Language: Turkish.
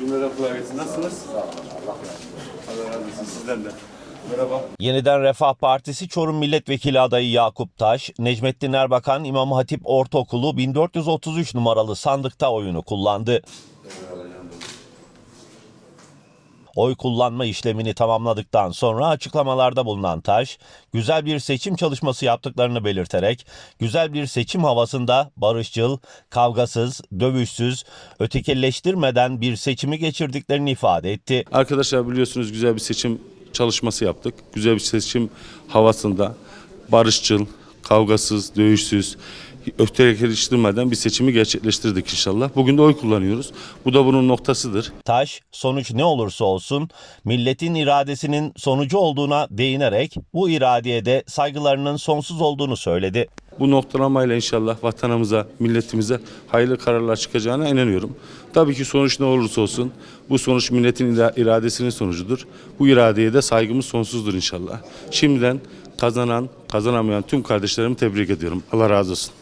Cümleden kolay gelsin. Nasılsınız? Sağ olun. Allah razı olsun. Sizden de. Merhaba. Yeniden Refah Partisi Çorum Milletvekili adayı Yakup Taş, Necmettin Erbakan İmam Hatip Ortaokulu 1433 numaralı sandıkta oyunu kullandı. Oy kullanma işlemini tamamladıktan sonra açıklamalarda bulunan Taş, güzel bir seçim çalışması yaptıklarını belirterek, güzel bir seçim havasında barışçıl, kavgasız, dövüşsüz, ötekileştirmeden bir seçimi geçirdiklerini ifade etti. Arkadaşlar biliyorsunuz güzel bir seçim çalışması yaptık. Güzel bir seçim havasında barışçıl, kavgasız, dövüşsüz, ötekileştirmeden bir seçimi gerçekleştirdik inşallah. Bugün de oy kullanıyoruz. Bu da bunun noktasıdır. Taş, sonuç ne olursa olsun milletin iradesinin sonucu olduğuna değinerek bu iradeye de saygılarının sonsuz olduğunu söyledi. Bu noktalamayla inşallah vatanımıza, milletimize hayırlı kararlar çıkacağına inanıyorum. Tabii ki sonuç ne olursa olsun bu sonuç milletin ira- iradesinin sonucudur. Bu iradeye de saygımız sonsuzdur inşallah. Şimdiden kazanan, kazanamayan tüm kardeşlerimi tebrik ediyorum. Allah razı olsun.